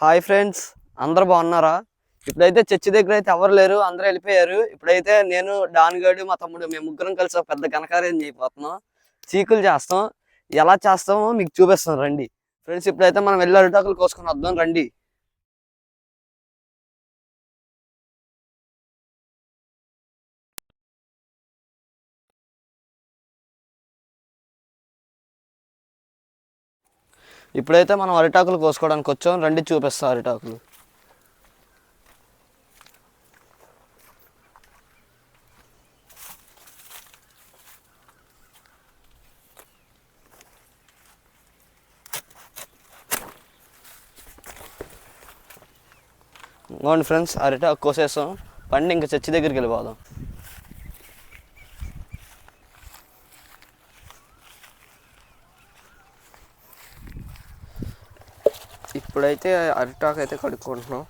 Hi friends అందరు బాగున్నారా? ఇప్పుడైతే చర్చి దగ్గర అయితే ఎవరు లేరు అందరూ వెళ్ళిపోయారు. ఇప్పుడైతే నేను డాన్గాడు మా తమ్ముడు మేము ముగ్గురం కలిసి ఒక పెద్ద కనకార్యం చేయబోతున్నాం. చీకులు చేస్తాం. ఎలా చేస్తామో మీకు చూపిస్తాం రండి. ఫ్రెండ్స్ ఇప్పుడైతే మనం వెళ్ళి అరిటాకులు కోసుకొని వద్దాం రండి. ఇప్పుడైతే మనం అరిటాకులు కోసుకోవడానికి వచ్చాం. రండి చూపిస్తాం అరిటాకులు. ఇంకోండి ఫ్రెండ్స్ అరిటాకు కోసేస్తాం పండి ఇంకా చర్చి దగ్గరికి వెళ్ళిపోదాం. ఇప్పుడైతే అరిటాకు అయితే కడుక్కుంటున్నాం.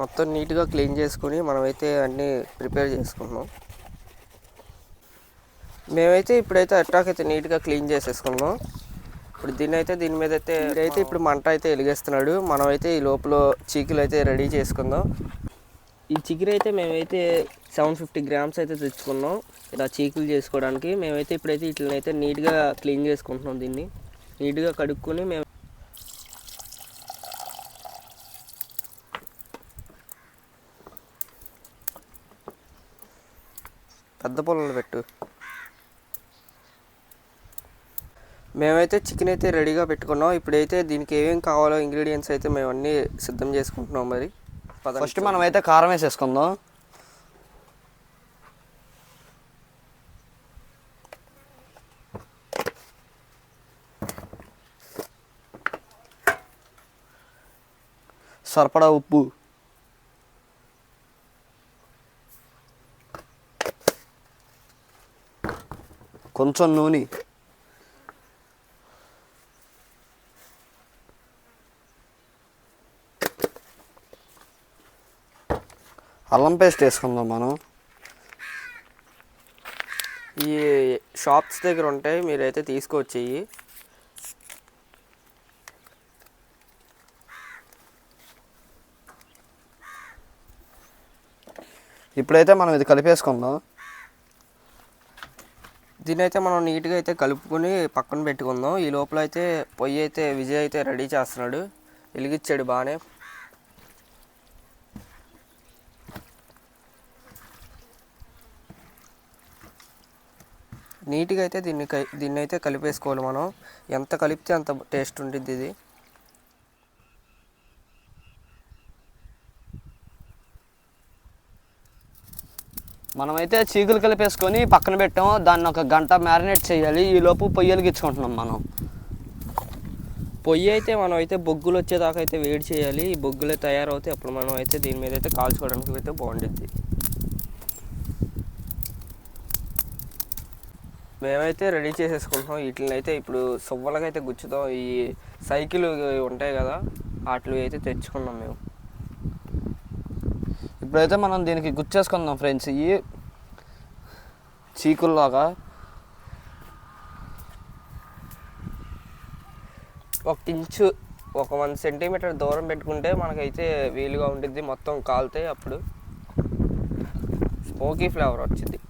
మొత్తం నీట్గా క్లీన్ చేసుకుని మనమైతే అన్నీ ప్రిపేర్ చేసుకున్నాం మేమైతే ఇప్పుడైతే అట్రాక్ అయితే నీట్గా క్లీన్ చేసేసుకున్నాం. ఇప్పుడు దీన్ని అయితే దీని మీద అయితే అయితే ఇప్పుడు మంట అయితే వెలిగేస్తున్నాడు. మనమైతే ఈ లోపల చీకులు అయితే రెడీ చేసుకుందాం. ఈ చికెన్ అయితే మేమైతే సెవెన్ ఫిఫ్టీ గ్రామ్స్ అయితే తెచ్చుకున్నాం. ఇలా చీకులు చేసుకోవడానికి మేమైతే ఇప్పుడైతే వీటిని అయితే నీట్గా క్లీన్ చేసుకుంటున్నాం దీన్ని. నీట్గా కడుక్కొని మేము పెద్ద పొలంలో పెట్టు. మేమైతే చికెన్ అయితే రెడీగా పెట్టుకున్నాం. ఇప్పుడైతే దీనికి ఏమేం కావాలో ఇంగ్రీడియంట్స్ అయితే మేము అన్నీ సిద్ధం చేసుకుంటున్నాం మరి. ఫస్ట్ మనం అయితే కారం వేసేసుకుందాం. సరిపడా ఉప్పు. కొంచెం నూనె. అల్లం పేస్ట్ వేసుకుందాం మనం. ఈ షాప్స్ దగ్గర ఉంటాయి మీరైతే తీసుకొచ్చేయి. ఇప్పుడైతే మనం ఇది కలిపేసుకుందాం. దీని అయితే మనం నీట్గా అయితే కలుపుకొని పక్కన పెట్టుకుందాం. ఈ లోపల అయితే పొయ్యి అయితే విజయ్ అయితే రెడీ చేస్తున్నాడు. వెలిగించాడు బాగానే నీట్గా అయితే దీన్ని దీన్ని అయితే కలిపేసుకోవాలి మనం. ఎంత కలిపితే అంత టేస్ట్ ఉంటుంది ఇది. మనమైతే చీకులు కలిపేసుకొని పక్కన పెట్టాము దాన్ని ఒక గంట మ్యారినేట్ చేయాలి. ఈ లోపు పొయ్యలు గిచ్చుకుంటున్నాం మనం. పొయ్యి అయితే మనం అయితే బొగ్గులు వచ్చేదాకా అయితే వేడి చేయాలి. ఈ బొగ్గులే తయారవుతాయి అప్పుడు మనం అయితే దీని మీద అయితే కాల్చుకోవడానికి అయితే బాగుంటుంది మేమైతే రెడీ చేసేసుకుంటాం వీటిని అయితే ఇప్పుడు సువ్వలకైతే అయితే గుచ్చుతాం. ఈ సైకిల్ ఉంటాయి కదా వాటివి అయితే తెచ్చుకున్నాం మేము. ఇప్పుడైతే మనం దీనికి గుచ్చేసుకుందాం ఫ్రెండ్స్. ఇవి చీకుల్లాగా ఒక ఇంచు ఒక వన్ సెంటీమీటర్ దూరం పెట్టుకుంటే మనకైతే వీలుగా ఉంటుంది మొత్తం కాలితే అప్పుడు స్మోకీ ఫ్లేవర్ వచ్చింది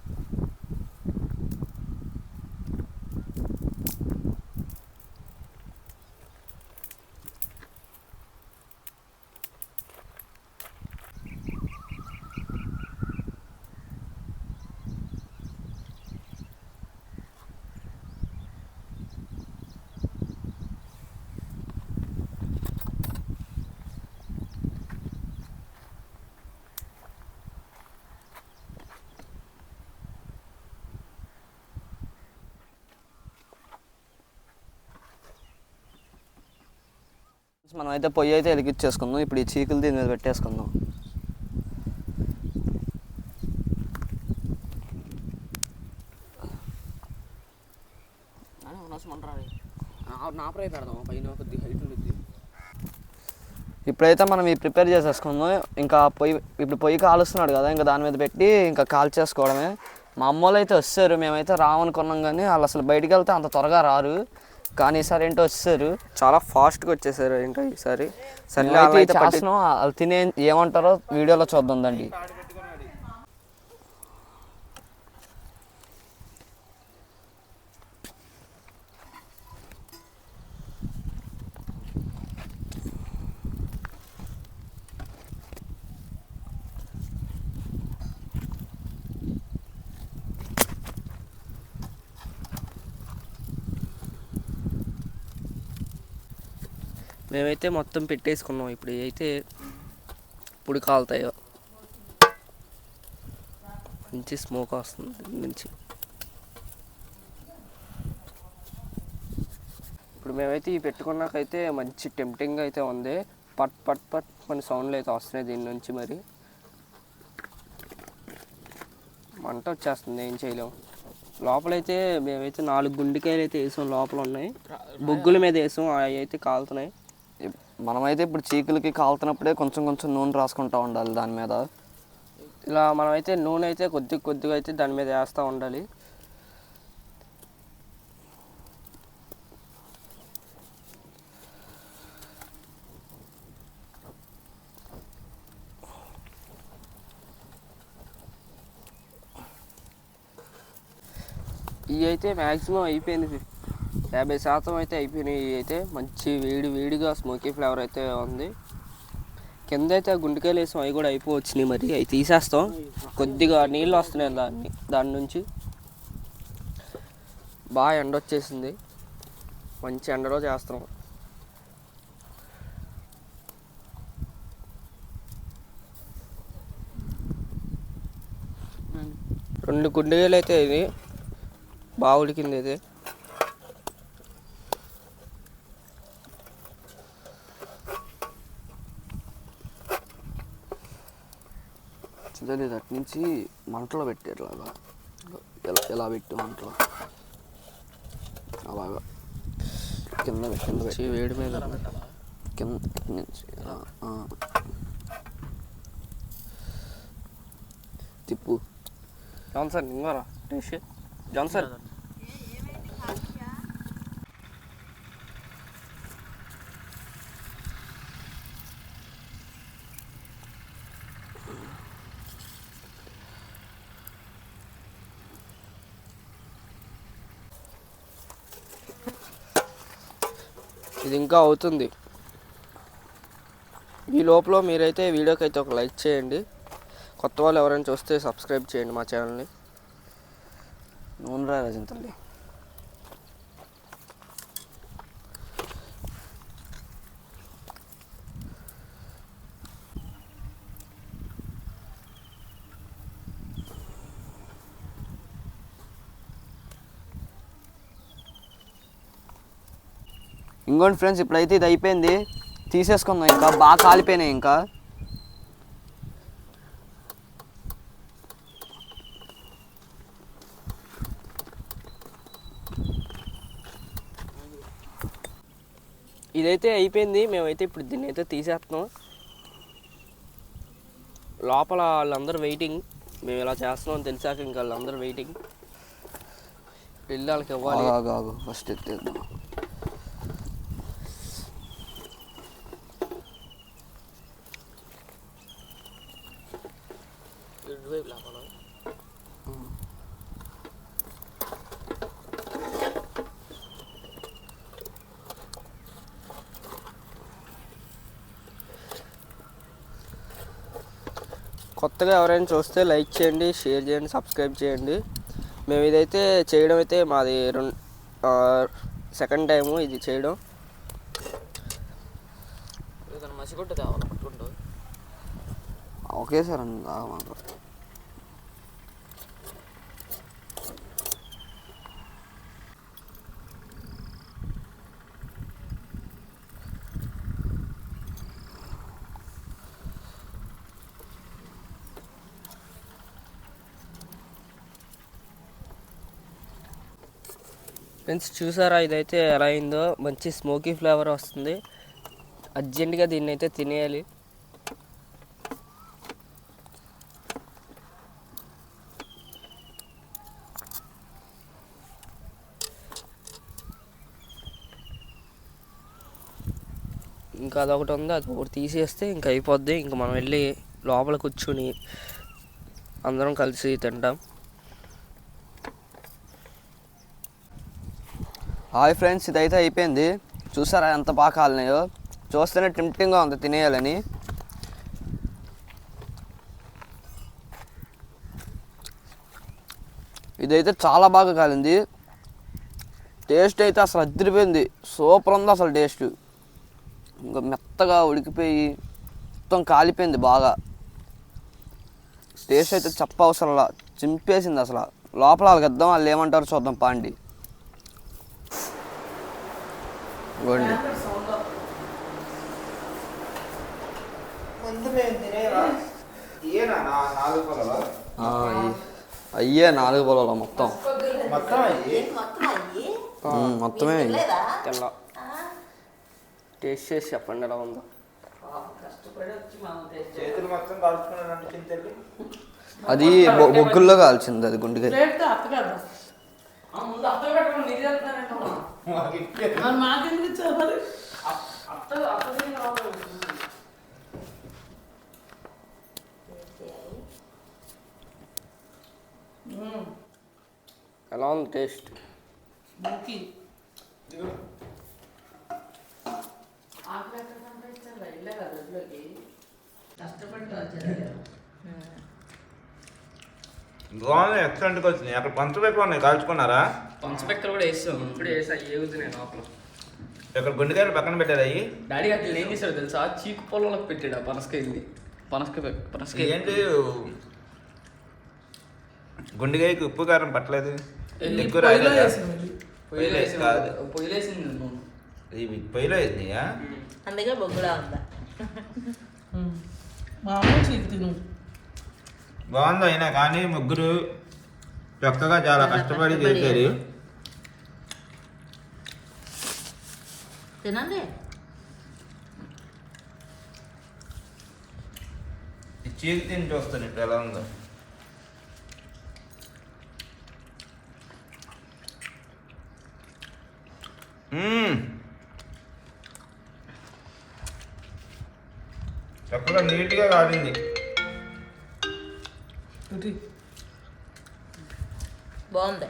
మనం అయితే పొయ్యి అయితే వెలిగించేసుకుందాం ఇప్పుడు ఈ చీకులు దీని మీద పెట్టేసుకుందాం ఇప్పుడైతే మనం ఈ ప్రిపేర్ చేసేసుకుందాం ఇంకా పొయ్యి ఇప్పుడు పొయ్యి కాలుస్తున్నాడు కదా ఇంకా దాని మీద పెట్టి ఇంకా కాల్చేసుకోవడమే మా అమ్మ వాళ్ళు అయితే వచ్చారు మేమైతే రామనుకున్నాం కానీ వాళ్ళు అసలు బయటికి వెళ్తే అంత త్వరగా రారు కానీ ఈసారి ఏంటో వచ్చారు చాలా ఫాస్ట్గా వచ్చేసారు ఏంటో ఈసారి పట్టి చేస్తున్నాం వాళ్ళు తినే ఏమంటారో వీడియోలో చూద్దాం దండి. మేమైతే మొత్తం పెట్టేసుకున్నాం. ఇప్పుడు అయితే ఇప్పుడు కాలుతాయో మంచి స్మోక్ వస్తుంది నుంచి ఇప్పుడు మేమైతే ఈ పెట్టుకున్నాకైతే మంచి టెంప్టింగ్ అయితే ఉంది. పట్ పట్ పట్ మన సౌండ్లు అయితే వస్తున్నాయి దీని నుంచి మరి. మంట వచ్చేస్తుంది ఏం చేయలేము లోపలైతే మేమైతే నాలుగు గుండెకాయలు అయితే వేసాం లోపల ఉన్నాయి. బొగ్గుల మీద వేసాం అవి అయితే కాలుతున్నాయి. మనమైతే ఇప్పుడు చీకులకి కాలుతున్నప్పుడే కొంచెం కొంచెం నూనె రాసుకుంటా ఉండాలి దాని మీద. ఇలా మనమైతే నూనె అయితే కొద్ది కొద్దిగా అయితే దాని మీద వేస్తూ ఉండాలి. ఇవి అయితే మ్యాక్సిమం అయిపోయింది యాభై శాతం అయితే అయిపోయినాయి అయితే మంచి వేడి వేడిగా స్మోకీ ఫ్లేవర్ అయితే ఉంది. కింద అయితే ఆ గుండెకాయలు వేసాం అవి కూడా అయిపోవచ్చినాయి మరి. అవి తీసేస్తాం. కొద్దిగా నీళ్ళు వస్తున్నాయి దాన్ని దాని నుంచి. బాగా ఎండ వచ్చేసింది. మంచి ఎండలో చేస్తాం. రెండు గుండెకాయలు అయితే ఇది బాగా ఉడికింది ఇది తెలియదు అటు నుంచి మంటలో పెట్టారు అలాగా ఎలా ఎలా పెట్టు మంటలో. అలాగా. కింద కింద పెట్టి. వేడి మీద. కింద నుంచి. తిప్పు. జాన్సన్ ఇంకోరా జాన్సన్. ఇది ఇంకా అవుతుంది. ఈ లోపల మీరైతే వీడియోకి అయితే ఒక లైక్ చేయండి. కొత్త వాళ్ళు ఎవరైనా చూస్తే సబ్స్క్రైబ్ చేయండి మా ఛానల్ని. నూనె రాజంతల్లి తల్లి. ఇంకోటి ఫ్రెండ్స్ ఇప్పుడైతే ఇది అయిపోయింది. తీసేసుకుందాం ఇంకా. బాగా కాలిపోయినాయి ఇంకా. ఇదైతే అయిపోయింది. మేమైతే ఇప్పుడు దీన్ని అయితే తీసేస్తున్నాం. లోపల వాళ్ళందరూ వెయిటింగ్. మేము ఇలా చేస్తున్నాం అని తెలిసాక ఇంకా వాళ్ళందరూ వెయిటింగ్. వెళ్ళి వాళ్ళకి ఇవ్వాలి. ఫస్ట్ ఎత్తేద్దాం. కొత్తగా ఎవరైనా చూస్తే లైక్ చేయండి షేర్ చేయండి సబ్స్క్రైబ్ చేయండి. మేము ఇదైతే చేయడం అయితే మాది రెండు సెకండ్ టైము ఇది చేయడం. ఓకే ఫ్రెండ్స్ చూసారా ఇదైతే ఎలా అయిందో? మంచి స్మోకీ ఫ్లేవర్ వస్తుంది. అర్జెంటుగా దీన్ని అయితే తినేయాలి. ఇంకా అదొకటి ఉంది అది ఒకటి తీసేస్తే ఇంకా అయిపోద్ది. ఇంకా మనం వెళ్ళి లోపల కూర్చుని అందరం కలిసి తింటాం. హాయ్ ఫ్రెండ్స్ ఇదైతే అయిపోయింది. చూసారా ఎంత బాగా కాలినాయో? చూస్తేనే టెంప్టింగ్గా ఉంది తినేయాలని. ఇదైతే చాలా బాగా కాలింది. టేస్ట్ అయితే అసలు అద్దరిపోయింది సూపర్ ఉంది అసలు టేస్ట్. ఇంకా మెత్తగా ఉడికిపోయి మొత్తం కాలిపోయింది బాగా. టేస్ట్ అయితే చెప్పవసరలా. చింపేసింది అసలు. లోపల వాళ్ళకి ఇద్దాం వాళ్ళు ఏమంటారో చూద్దాం పాండి. ఇ- అయ్యే నాలుగు పొలాలు మొత్తం. ఉమ్, మొత్తమే. తిన్నా టేస్ట్ చేసి చెప్పండి ఎలా ఉందో. అది బొగ్గుల్లో కాల్చింది అది గుండెకాయ మాకెందుకు ఇచ్చారు మరి ఎలా ఉంది టేస్ట్ బాగుంది ఎక్సలెంట్గా వచ్చినాయి అక్కడ పంచబెక్క ఉన్నాయి కాల్చుకున్నారా? పంచపెక్కలు కూడా వేస్తాం ఇప్పుడే వేసా ఏగుతున్నాయి లోపల. ఇక్కడ గుండెకాయలు పక్కన పెట్టారు అయ్యి. డాడీ అట్లా ఏం చేశాడు తెలుసా? చీకు పొలంలోకి పెట్టాడు ఆ పనసకాయని పనసకాయ పనసకాయ ఏంటి గుండెకాయకి ఉప్పు కారం పట్టలేదు. ఎక్కువ పొయ్యిలో రాయలేదా? కాదు. పొయ్యిలేసింది నువ్వు ఇవి పొయ్యిలో వేసినాయా? అందుకే బొగ్గులా ఉందా? ఉమ్. మామూలు చీకు తిను. బాగుంది అయినా కానీ ముగ్గురు చక్కగా చాలా కష్టపడి చేశారు. తినండి ఈ చీకి తిని చూస్తాను ఇప్పుడు ఎలా ఉందో. చక్కగా నీట్గా కాడింది. బాగుంది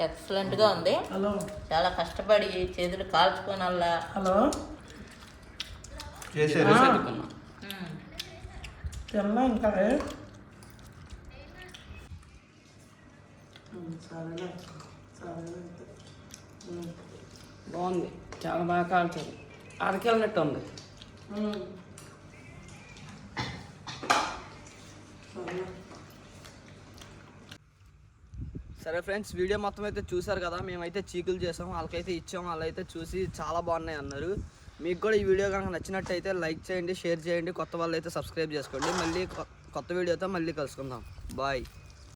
ఎక్సలెంట్గా ఉంది. హలో చాలా కష్టపడి చేతులు కాల్చుకోనల్లా హలో చేశారు సర్దుకున్నా తిన్నా ఇంకా. సరేలే. ఉమ్. బాగుంది. చాలా బాగా కాల్చారు. అరకెళ్ళినట్టు ఉంది. సరే ఫ్రెండ్స్ వీడియో మొత్తం అయితే చూసారు కదా మేమైతే చీకులు చేసాం వాళ్ళకైతే ఇచ్చాం వాళ్ళైతే చూసి చాలా బాగున్నాయి అన్నారు. మీకు కూడా ఈ వీడియో కనుక నచ్చినట్టయితే లైక్ చేయండి షేర్ చేయండి కొత్త వాళ్ళు అయితే సబ్స్క్రైబ్ చేసుకోండి. మళ్ళీ కొత్త వీడియోతో మళ్ళీ కలుసుకుందాం. బాయ్.